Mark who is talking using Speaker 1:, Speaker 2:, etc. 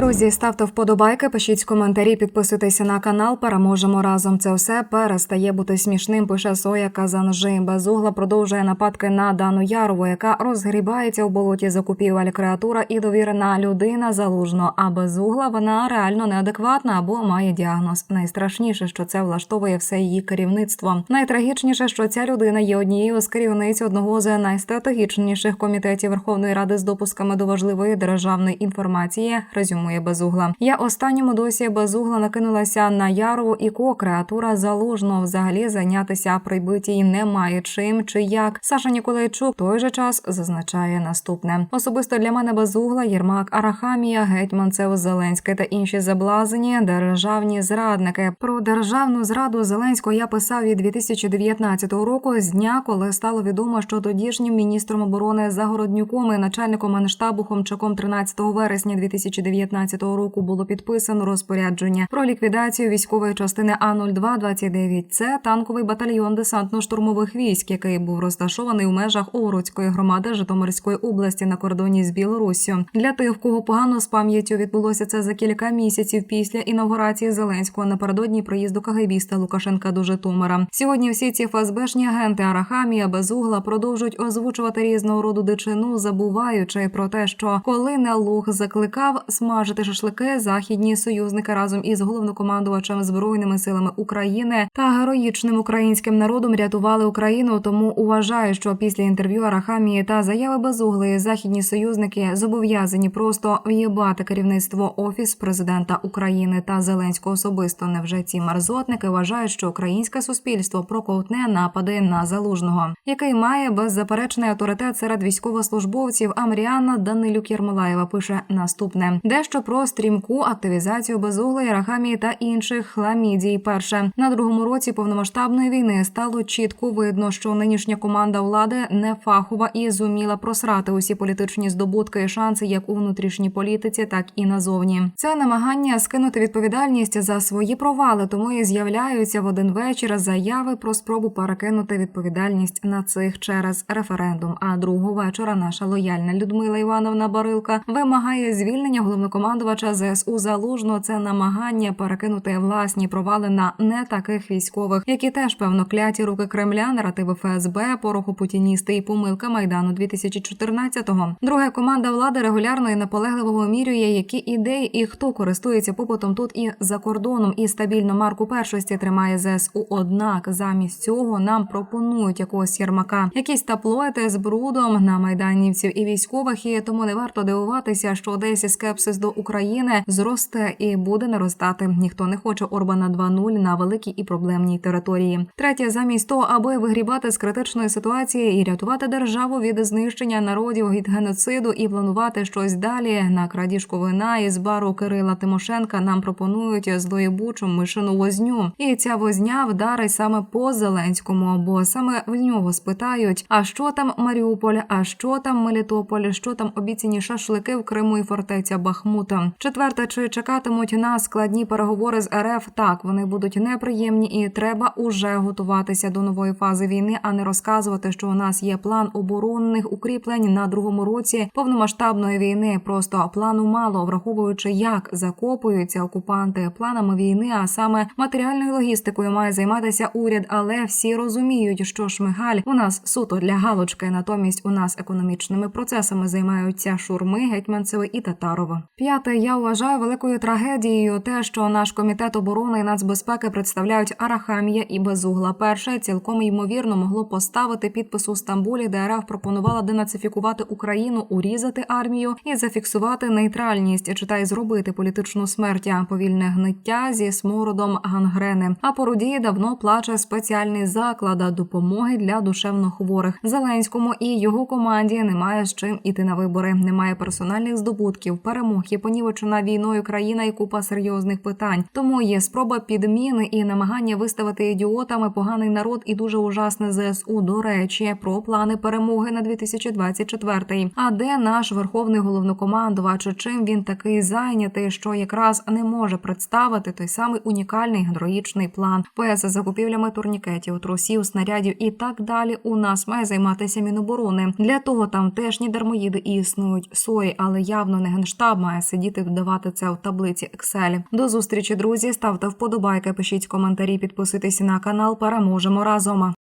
Speaker 1: Друзі, ставте вподобайки, пишіть коментарі, підписуйтеся на канал. Переможемо разом. Це все перестає бути смішним. Пише Соя Казанжи. Безугла продовжує нападки на Дану Ярову, яка розгрібається у болоті закупівель креатура і довірена людина залужно. А безугла вона реально неадекватна або має діагноз. Найстрашніше, що це влаштовує все її керівництво. Найтрагічніше, що ця людина є однією з керівниць одного з найстратегічніших комітетів Верховної Ради з допусками до важливої державної інформації. Резюмує безугла. Я останньому досі безугла накинулася на Ярову і ко креатура залужно. Взагалі зайнятися прибитій немає чим чи як. Саша Ніколайчук той же час зазначає наступне: особисто для мене безугла Єрмак Арахамія, гетьманцев Зеленський та інші заблазені державні зрадники. Про державну зраду Зеленського я писав від 2019 року з дня, коли стало відомо, що тодішнім міністром оборони Загороднюком і начальником Генштабу Хомчаком 13 вересня 2019 року було підписано розпорядження про ліквідацію військової частини А 0229 Це танковий батальйон десантно-штурмових військ, який був розташований у межах Овруцької громади Житомирської області на кордоні з Білоруссю. Для тих, в кого погано з пам'яттю відбулося це за кілька місяців після інаугурації Зеленського напередодні приїзду кагибіста Лукашенка до Житомира. Сьогодні всі ці ФСБшні агенти Арахамія безугла продовжують озвучувати різного роду дичину, забуваючи про те, що коли не луг закликав смажити шашлики, західні союзники разом із головнокомандувачем збройними силами України та героїчним українським народом рятували Україну. Тому уважаю, що після інтерв'ю Арахамії та заяви безуглої західні союзники зобов'язані просто в'єбати керівництво офіс президента України та Зеленського особисто. Невже ці мерзотники вважають, що українське суспільство проковтне напади на залужного, який має беззаперечний авторитет серед військовослужбовців. Амріана Данилюк Єрмолаєва пише наступне: дещо про стрімку активізацію безуглої Рахамії та інших хламідій. Перше на другому році повномасштабної війни стало чітко видно, що нинішня команда влади не фахова і зуміла просрати усі політичні здобутки і шанси як у внутрішній політиці, так і назовні. Це намагання скинути відповідальність за свої провали, тому і з'являються в один вечір заяви про спробу перекинути відповідальність на цих через референдум. А другого вечора наша лояльна Людмила Івановна Барилка вимагає звільнення головнокомандувача ЗСУ залужно. Це намагання перекинути власні провали на не таких військових, які теж певно кляті руки Кремля, наративи ФСБ, пороху путіністи і помилка майдану 2014-го. Друга команда влади регулярно і наполегливо вимірює, які ідеї і хто користується попитом тут і за кордоном, і стабільно марку першості тримає ЗСУ. Однак замість цього нам пропонують якогось Єрмака, якісь таплоїти з брудом на майданівців і військових. І тому не варто дивуватися, що десь скепсис до України зросте і буде наростати. Ніхто не хоче Орбана 2.0 на великій і проблемній території. Третє, замість того, аби вигрібати з критичної ситуації і рятувати державу від знищення народів від геноциду і планувати щось далі на крадіжку вина із бару Кирила Тимошенка. Нам пропонують злоєбучу мишину возню, і ця возня вдарить саме по Зеленському, бо саме в нього спитають: а що там Маріуполь, а що там Мелітополь, що там обіцяні шашлики в Криму і фортеця Бахмута. Четверте, чи чекатимуть на складні переговори з РФ? Так вони будуть неприємні, і треба уже готуватися до нової фази війни, а не розказувати, що у нас є план оборонних укріплень на другому році повномасштабної війни. Просто плану мало, враховуючи, як закопуються окупанти планами війни, а саме матеріальною логістикою має займатися уряд, але всі розуміють, що шмигаль у нас суто для галочки, натомість у нас економічними процесами займаються шурми, гетьманцеви і татарова. П'яте, я вважаю великою трагедією те, що наш комітет оборони і нацбезпеки представляють Арахамія і Безугла. Перше цілком ймовірно могло поставити підпис у Стамбулі, де РФ пропонувала денацифікувати Україну, урізати армію і зафіксувати нейтральність, читай зробити політичну смерть, повільне гниття зі смородом гангрени. А порудії давно плаче спеціальний заклад допомоги для душевнохворих. Зеленському і його команді немає з чим іти на вибори. Немає персональних здобутків, перемог є понівечена війною країна і купа серйозних питань. Тому є спроба підміни і намагання виставити ідіотами поганий народ і дуже ужасне ЗСУ. До речі, про плани перемоги на 2024. А де наш верховний головнокомандувач? Чим він такий зайнятий, що якраз не може представити той самий унікальний героїчний план ПС закупівлями турнікетів, трусів, снарядів і так далі. У нас має займатися міноборони. Для того там теж ні дармоїди існують сої, але явно не генштаб має сидіти вдавати це в таблиці Excel. До зустрічі, друзі. Ставте вподобайки, пишіть коментарі, підписуйтесь на канал. Переможемо разом.